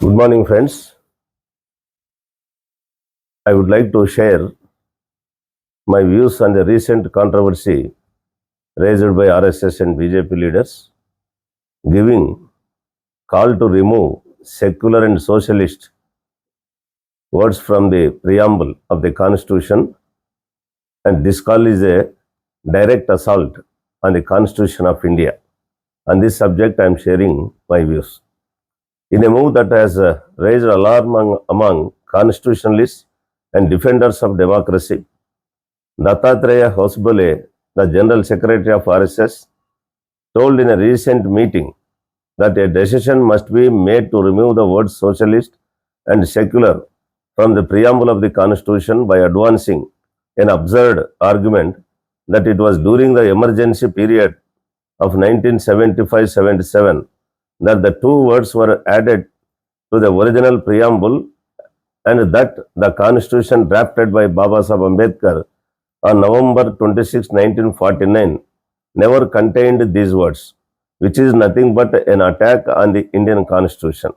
Good morning, friends. I would like to share my views on the recent controversy raised by RSS and BJP leaders giving call to remove secular and socialist words from the preamble of the constitution and this call is a direct assault on the constitution of India. On this subject I am sharing my views in a move that has uh, raised alarm among, among, constitutionalists and defenders of democracy, Dattatreya Hosbole, the General Secretary of RSS, told in a recent meeting that a decision must be made to remove the words socialist and secular from the preamble of the Constitution by advancing an absurd argument that it was during the emergency period of 1975 77 that the two words were added to the original preamble and that the constitution drafted by Baba Sahib Ambedkar on November 26, 1949 never contained these words, which is nothing but an attack on the Indian constitution.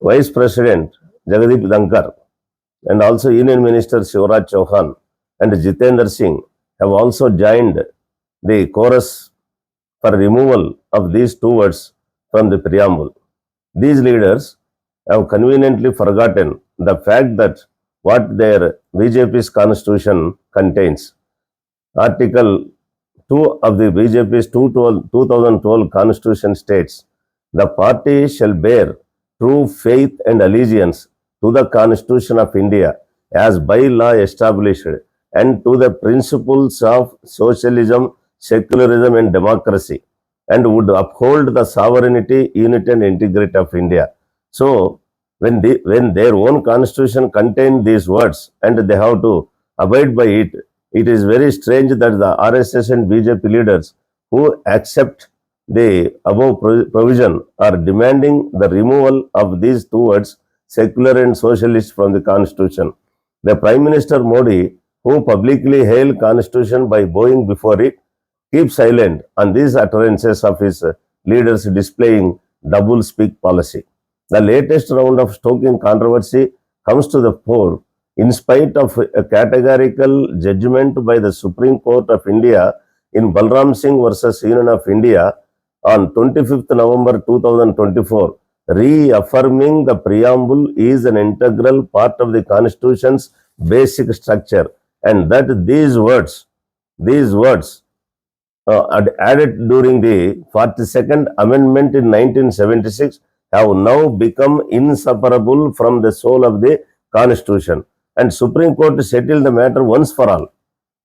Vice President Jagadish Dhankar and also Union Minister Shivraj Chauhan and jitender Singh have also joined the chorus for removal of these two words from the preamble. These leaders have conveniently forgotten the fact that what their BJP's constitution contains. Article 2 of the BJP's 2012 constitution states the party shall bear true faith and allegiance to the constitution of India as by law established and to the principles of socialism, secularism and democracy and would uphold the sovereignty, unity, and integrity of India. So, when, the, when their own constitution contained these words and they have to abide by it, it is very strange that the RSS and BJP leaders who accept the above provision are demanding the removal of these two words, secular and socialist, from the constitution. The Prime Minister Modi, who publicly hailed constitution by bowing before it, keep silent on these utterances of his leaders displaying double speak policy. The latest round of stoking controversy comes to the fore in spite of a categorical judgment by the Supreme Court of India in Balram Singh versus Union of India on 25th November 2024, reaffirming the preamble is an integral part of the Constitution's basic structure and that these words, these words added during the 42nd Amendment in 1976 have now become inseparable from the soul of the Constitution and Supreme Court settled the matter once for all.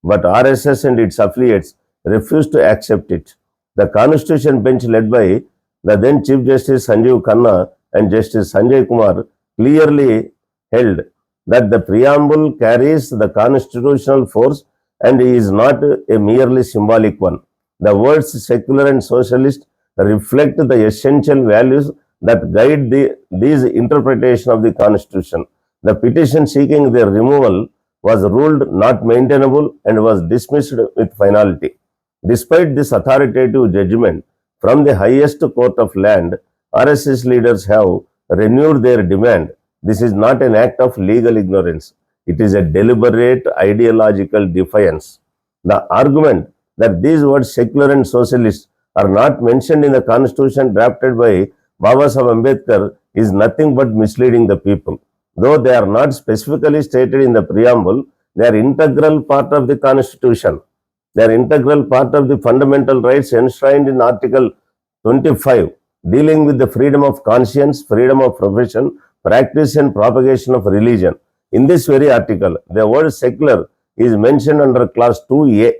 But RSS and its affiliates refused to accept it. The Constitution bench led by the then Chief Justice Sanjeev Khanna and Justice Sanjay Kumar clearly held that the preamble carries the constitutional force and is not a merely symbolic one. The words secular and socialist reflect the essential values that guide the, these interpretation of the constitution. The petition seeking their removal was ruled not maintainable and was dismissed with finality. Despite this authoritative judgment from the highest court of land, RSS leaders have renewed their demand. This is not an act of legal ignorance. It is a deliberate ideological defiance. The argument that these words secular and socialist are not mentioned in the constitution drafted by Baba Sahib Ambedkar is nothing but misleading the people. Though they are not specifically stated in the preamble, they are integral part of the constitution. They are integral part of the fundamental rights enshrined in Article 25, dealing with the freedom of conscience, freedom of profession, practice and propagation of religion. In this very article, the word secular is mentioned under clause 2a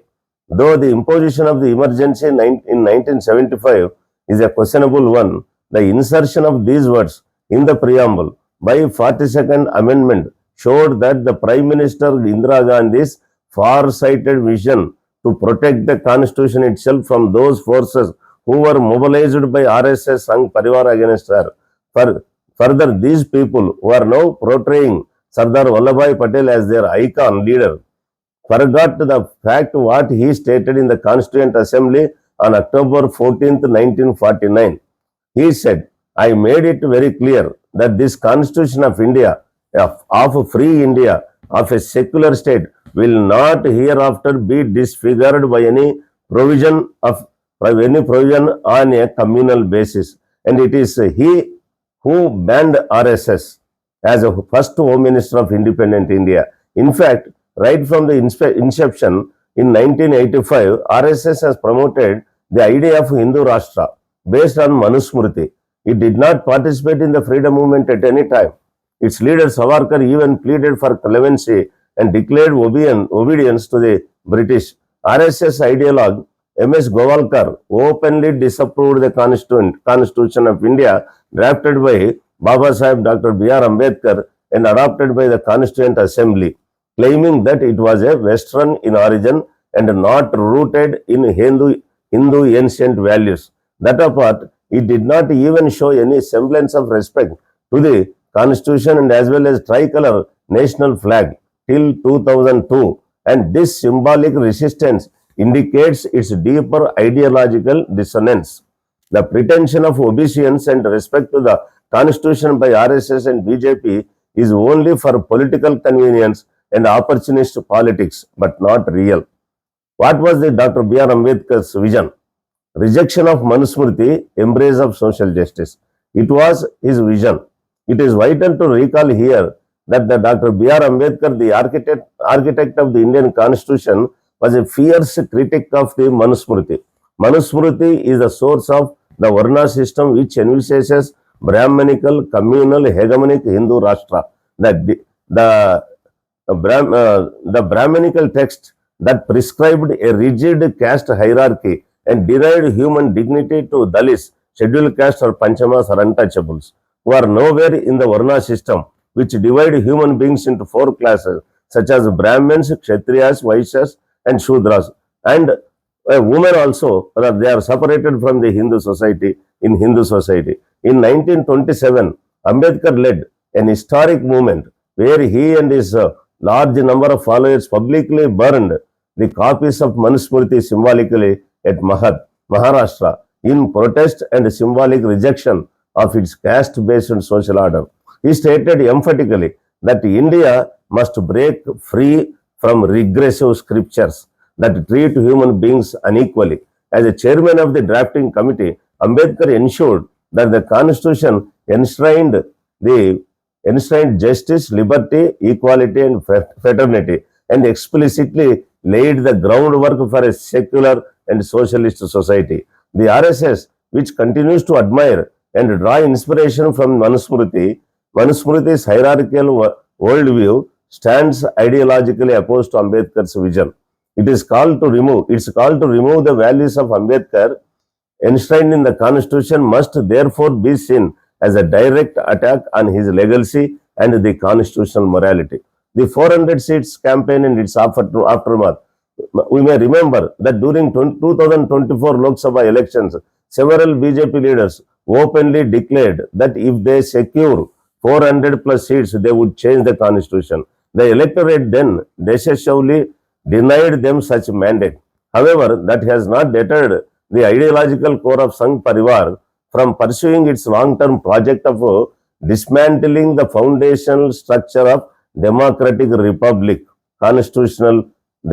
Though the imposition of the emergency in 1975 is a questionable one, the insertion of these words in the preamble by 42nd Amendment showed that the Prime Minister Indira Gandhi's far-sighted vision to protect the constitution itself from those forces who were mobilized by RSS Sangh Parivar against her. For, further, these people who are now portraying Sardar Vallabhai Patel as their icon leader forgot the fact what he stated in the Constituent Assembly on October 14, 1949. He said, I made it very clear that this Constitution of India, of, of free India, of a secular state, will not hereafter be disfigured by any provision of by any provision on a communal basis. And it is he who banned RSS as a first Home Minister of Independent India. In fact, right from the inception in 1985, RSS has promoted the idea of Hindu Rashtra based on Manusmriti. It did not participate in the freedom movement at any time. Its leader Savarkar even pleaded for clemency and declared obedience to the British. RSS ideologue MS Govalkar openly disapproved the Constitution of India drafted by Baba Sahib Dr. r Ambedkar and adopted by the Constituent Assembly. claiming that it was a western in origin and not rooted in hindu hindu ancient values that apart it did not even show any semblance of respect to the constitution and as well as ట్రై national flag till till two thousand two and this symbolic indicates its deeper ideological dissonance. The pretension of obeisance and respect to the constitution by RSS and BJP is only for political convenience and opportunist politics, but not real. What was the Dr. r Ambedkar's vision? Rejection of Manusmriti, embrace of social justice. It was his vision. It is vital to recall here that the Dr. r Ambedkar, the architect, architect of the Indian Constitution, was a fierce critic of the Manusmriti. Manusmriti is the source of the Varna system which envisages Brahmanical, communal, hegemonic Hindu Rashtra. that the the Brahminical text that prescribed a rigid caste hierarchy and derived human dignity to Dalits, scheduled castes or Panchamas or untouchables, who are nowhere in the Varna system, which divide human beings into four classes, such as Brahmins, Kshatriyas, Vaishyas and Shudras. And a woman also, they are separated from the Hindu society, in Hindu society. In 1927, Ambedkar led an historic movement where he and his uh, large number of followers publicly burned the copies of Manusmriti symbolically at Mahad, Maharashtra in protest and symbolic rejection of its caste-based social order. He stated emphatically that India must break free from regressive scriptures that treat human beings unequally. As a chairman of the drafting committee, Ambedkar ensured that the constitution enshrined the enshrined justice liberty equality and fraternity and explicitly laid the groundwork for a secular and socialist society. The RSS, which continues to admire and draw inspiration from Manusmriti, Manusmriti's hierarchical worldview stands ideologically opposed to Ambedkar's vision. It is called to remove its call to remove the values of Ambedkar enshrined in the constitution must therefore be seen as a direct attack on his legacy and the constitutional morality. The 400 seats campaign and its aftermath. We may remember that during 2024 Lok Sabha elections, several BJP leaders openly declared that if they secure 400 plus seats, they would change the constitution. The electorate then decisively denied them such mandate. However, that has not deterred the ideological core of Sangh Parivar from pursuing its long-term project of dismantling the foundational structure of democratic republic, constitutional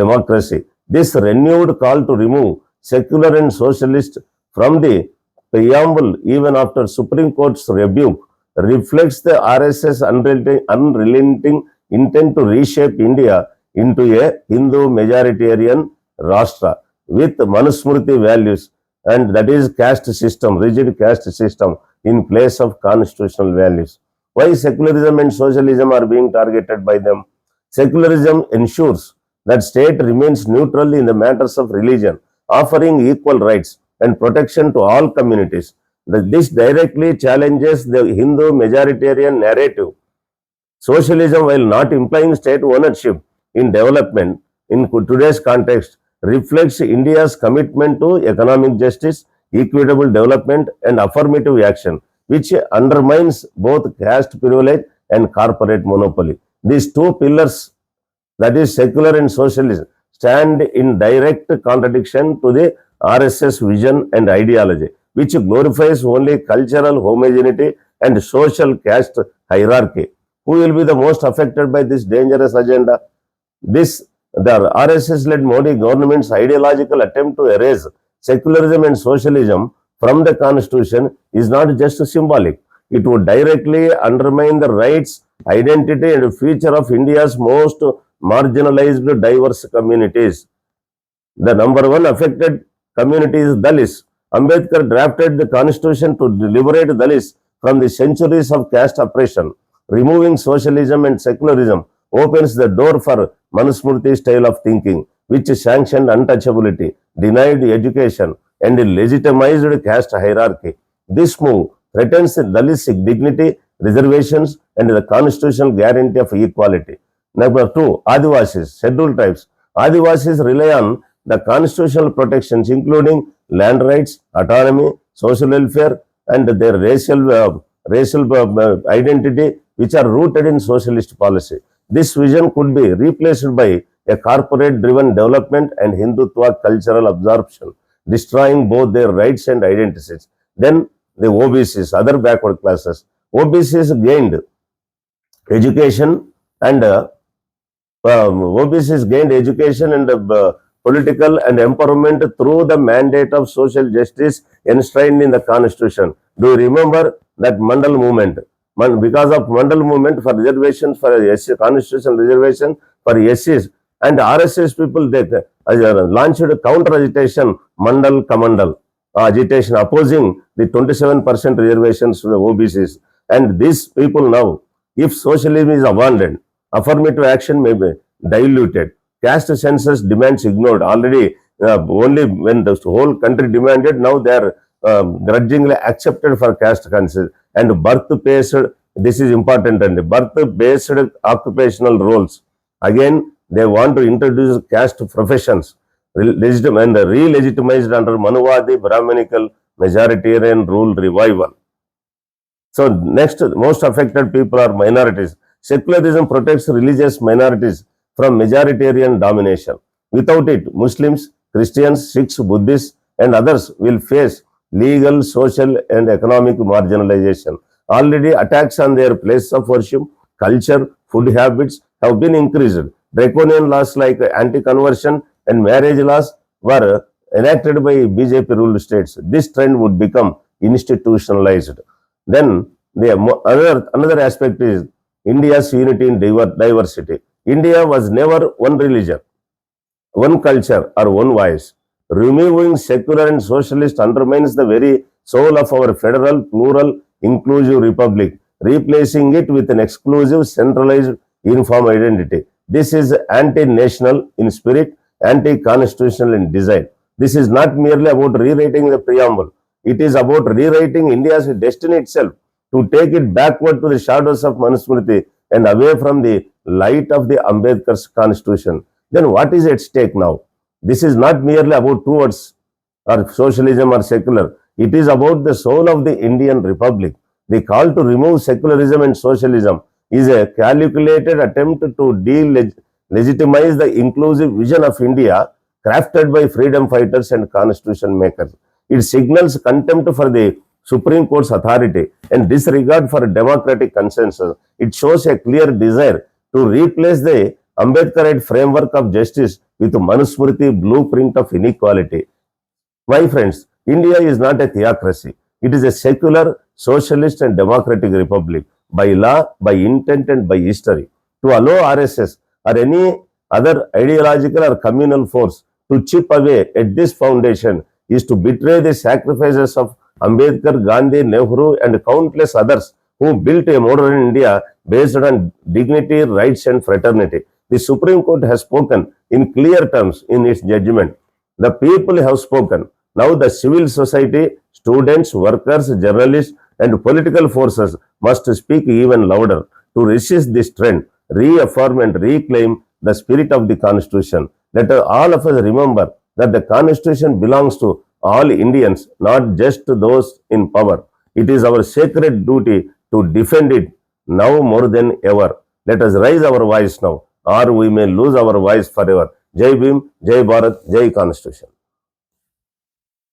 democracy. This renewed call to remove secular and socialist from the preamble even after Supreme Court's rebuke reflects the RSS unrelenting, unrelenting intent to reshape India into a Hindu majoritarian Rashtra with Manusmriti values and that is caste system, rigid caste system in place of constitutional values. Why secularism and socialism are being targeted by them? Secularism ensures that state remains neutral in the matters of religion, offering equal rights and protection to all communities. This directly challenges the Hindu majoritarian narrative. Socialism, while not implying state ownership in development in today's context, reflects India's commitment to economic justice, equitable development, and affirmative action, which undermines both caste privilege and corporate monopoly. These two pillars, that is secular and socialism, stand in direct contradiction to the RSS vision and ideology, which glorifies only cultural homogeneity and social caste hierarchy. Who will be the most affected by this dangerous agenda? This the RSS-led Modi government's ideological attempt to erase secularism and socialism from the constitution is not just symbolic. It would directly undermine the rights, identity and future of India's most marginalized diverse communities. The number one affected community is Dalits. Ambedkar drafted the constitution to liberate Dalits from the centuries of caste oppression, removing socialism and secularism opens the door for Manusmriti style of thinking, which sanctioned untouchability, denied education, and legitimized caste hierarchy. This move threatens the Dalit's dignity, reservations, and the constitutional guarantee of equality. Number two, Adivasis, scheduled types. Adivasis rely on the constitutional protections, including land rights, autonomy, social welfare, and their racial, uh, racial uh, identity, which are rooted in socialist policy. This vision could be replaced by a corporate driven development and Hindutva cultural absorption, destroying both their rights and identities. Then the OBCs, other backward classes. OBCs gained education and uh, um, OBCs gained education and uh, political and empowerment through the mandate of social justice enshrined in the constitution. Do you remember that Mandal movement? మన because of Mandal movement for reservation for SC constitution reservation for ఎస్సీస్ and RSS people they launched counter agitation Mandal Kamandal agitation opposing the 27% reservations to the OBCs. And these people now, if socialism is abandoned, affirmative action may be diluted. Caste census demands ignored. Already, uh, only when the whole country demanded, now they are Um, grudgingly accepted for caste concerns and birth-based. This is important, and birth-based occupational roles. Again, they want to introduce caste professions and re-legitimized under Manuvadi Brahminical majoritarian rule revival. So next, most affected people are minorities. Secularism protects religious minorities from majoritarian domination. Without it, Muslims, Christians, Sikhs, Buddhists and others will face legal social and economic marginalisation already attacks on their place of worship culture food habits have been increased draconian laws like anti conversion and marriage laws were enacted by BJP ruled states, this trend would become institutionalized. Then the another, another aspect is India's unity in diversity. India was never one religion, one culture or one voice. removing secular and socialist undermines the very soul of our federal, plural, inclusive republic, replacing it with an exclusive, centralized, uniform identity. This is anti-national in spirit, anti-constitutional in design. This is not merely about rewriting the preamble. It is about rewriting India's destiny itself to take it backward to the shadows of Manusmriti and away from the light of the Ambedkar's constitution. Then what is at stake now? This is not merely about towards or socialism or secular. It is about the soul of the Indian Republic. The call to remove secularism and socialism is a calculated attempt to delegitimize the inclusive vision of India crafted by freedom fighters and constitution makers. It signals contempt for the Supreme Court's authority and disregard for democratic consensus. It shows a clear desire to replace the Ambedkarite framework of justice with Manusmriti blueprint of inequality. Why, friends? India is not a theocracy. It is a secular, socialist and democratic republic by law, by intent and by history. To allow RSS or any other ideological or communal force to chip away at this foundation is to betray the sacrifices of Ambedkar, Gandhi, Nehru and countless others who built a modern India based on dignity, rights and fraternity. The Supreme Court has spoken in clear terms in its judgment. The people have spoken. Now the civil society, students, workers, journalists and political forces must speak even louder to resist this trend, reaffirm and reclaim the spirit of the Constitution. Let all of us remember that the Constitution belongs to all Indians, not just to those in power. It is our sacred duty to defend it now more than ever. Let us raise our voice now. or we may lose our voice forever. Jai Bhim, Jai Bharat, Jai Constitution.